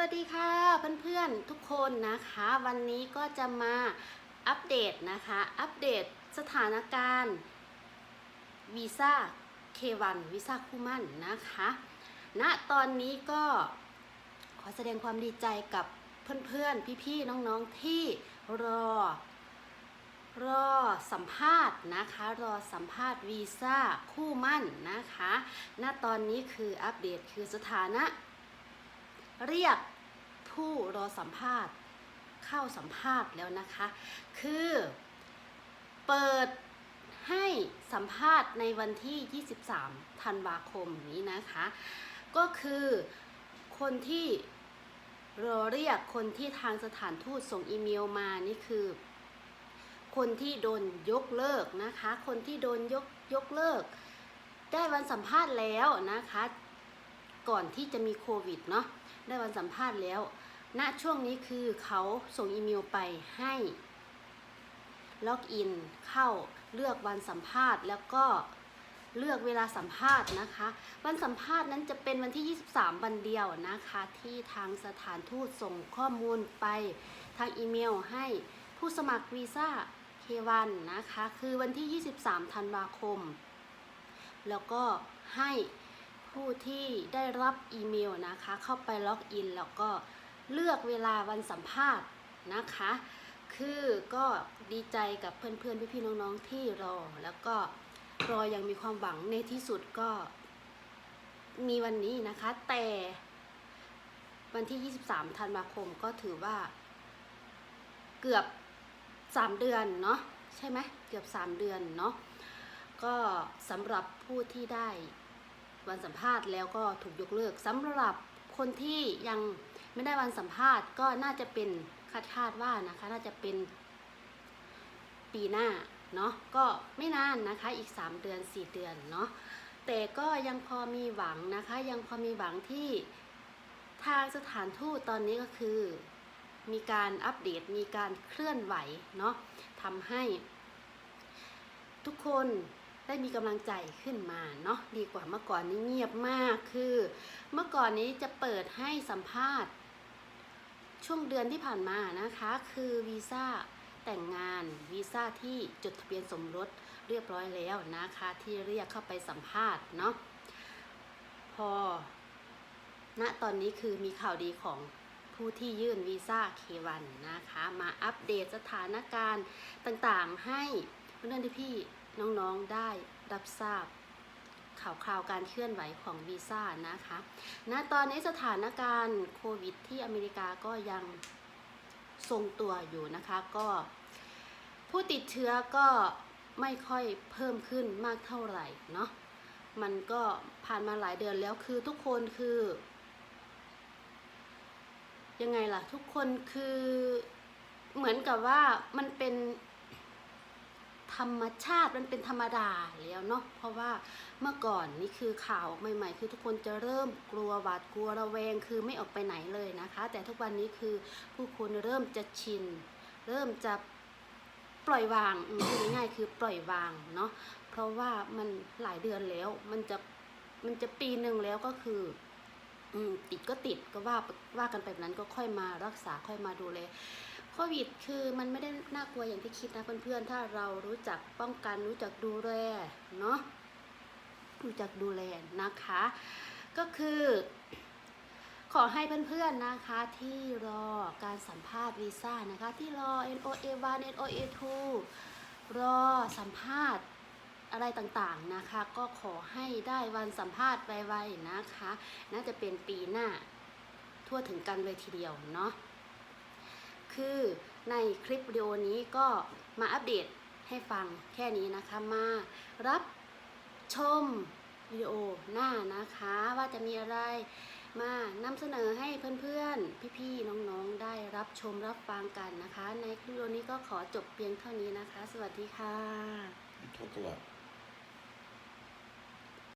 วัสดีค่ะเพื่อนๆทุกคนนะคะ วันนี้ก็จะมาอัปเดตนะคะ อัปเดตสถานการณ์วีซ่า K1 วีซ่าคู่มั่นนะคะณนะตอนนี้ก็ขอแสดงความดีใจกับเพื่อนๆ พี่ๆ น้องๆ ที่รอ รอสัมภาษณ์นะคะ รอสัมภาษณ์วีซ่าคู่มั่นนะคะ ณตอนนี้คืออัปเดตคือสถานะ เรียกผู้รอสัมภาษณ์เข้าสัมภาษณ์แล้วนะคะ คือเปิดให้สัมภาษณ์ในวันที่ 23 ธันวาคมนี้นะคะ ก็คือคนที่รอเรียกคนที่ทางสถานทูตส่งอีเมลมานี่คือ คนที่โดนยกเลิกนะคะ คนที่โดนยกยกเลิก ได้วันสัมภาษณ์แล้วนะคะ ก่อนที่จะมีโควิดเนาะ ได้วันสัมภาษณ์แล้ว ณ ช่วงนี้คือเขาส่งอีเมลไปให้ล็อกอินเข้าเลือกวันสัมภาษณ์แล้วก็เลือกเวลาสัมภาษณ์นะคะ วันสัมภาษณ์นั้นจะเป็นวันที่ 23 วันเดียวนะคะ ที่ทางสถานทูตส่งข้อมูลไปทางอีเมลให้ผู้สมัครวีซ่า K1 นะคะ คือวันที่ 23 ธันวาคม แล้วก็ให้ ผู้ที่ได้รับอีเมลนะคะ เข้าไปล็อกอินแล้วก็เลือกเวลาวันสัมภาษณ์นะคะ คือก็ดีใจกับเพื่อนๆพี่ๆน้องๆที่รอ แล้วก็รออยังมีความหวังในที่สุดก็ มีวันนี้นะคะ แต่วันที่ 23 ธันวาคมก็ถือว่า เกือบ 3 เดือนเนาะใช่ไหมเกือบ 3 เดือนเนาะก็สำหรับผู้ที่ได้ วันสัมภาษณ์แล้วก็ถูกยกเลิกสำหรับคนที่ยังไม่ได้วันสัมภาษณ์ก็น่าจะเป็นคาดคาดว่านะคะน่าจะเป็นปีหน้าเนาะก็ไม่นานนะคะอีก 3 เดือน 4 เดือนเนาะแต่ก็ยังพอมีหวังนะคะยังพอมีหวังที่ทางสถานทูตตอนนี้ก็คือ มีการอัปเดตมีการเคลื่อนไหวเนาะทำให้ทุกคน ได้มีกำลังใจขึ้นมาเนาะดีกว่าเมื่อก่อนนี้เงียบมากคือ เมื่อก่อนนี้จะเปิดให้สัมภาษณ์ ช่วงเดือนที่ผ่านมานะคะ คือวีซ่าแต่งงานวีซ่าที่จดทะเบียนสมรสเรียบร้อยแล้วนะคะ ที่เรียกเข้าไปสัมภาษณ์เนาะพอณตอนนี้คือมีข่าวดีของผู้ที่ยื่นวีซ่า K1 นะคะ มาอัปเดตสถานการณ์ต่างๆ ให้เพื่อนๆที่พี่ น้องๆได้รับทราบข่าวคราวการเคลื่อนไหวของวีซ่านะคะณตอนนี้สถานการณ์โควิดที่อเมริกาก็ยังทรงตัวอยู่นะคะก็ผู้ติดเชื้อก็ไม่ค่อยเพิ่มขึ้นมากเท่าไหร่เนาะมันก็ผ่านมาหลายเดือนแล้วคือทุกคนคือ ยังไงล่ะ ทุกคนคือเหมือนกับว่ามันเป็น ธรรมชาติมันเป็นธรรมดาแล้วเนาะเพราะว่าเมื่อก่อนนี่คือข่าวใหม่ ๆ คือทุกคนจะเริ่มกลัวหวาดกลัวระแวงคือไม่ออกไปไหนเลยนะคะ แต่ทุกวันนี้คือผู้คนเริ่มจะชิน เริ่มจะปล่อยวางอืมพูดง่ายๆคือปล่อยวางเนาะเพราะว่ามันหลายเดือนแล้วมันจะมันจะปีหนึ่งแล้วก็คืออืติดก็ติดก็ว่าว่ากันแบบนั้นก็ค่อยมารักษาค่อยมาดูแล โควิดคือมันไม่ได้น่ากลัวอย่างที่คิดนะเพื่อนๆ ถ้าเรารู้จักป้องกันรู้จักดูแลเนาะรู้จักดูแลนะคะ ก็คือ ขอให้เพื่อนๆนะคะที่รอการสัมภาษณ์วีซ่านะคะ ที่รอ NOA 1 NOA 2รอสัมภาษณ์อะไรต่างๆนะคะ ก็ขอให้ได้วันสัมภาษณ์ไวๆนะคะ น่าจะเป็นปีหน้า ทั่วถึงกันเลยทีเดียวเนาะ คือในคลิปวิดีโอนี้ก็มาอัปเดตให้ฟังแค่นี้นะคะมารับชมวิดีโอหน้านะคะว่าจะมีอะไรมานำเสนอให้เพื่อนๆ พี่ๆ น้องๆ ได้รับชมรับฟังกันนะคะ ในคลิปวิดีโอนี้ก็ขอจบเพียงเท่านี้นะคะ สวัสดีค่ะ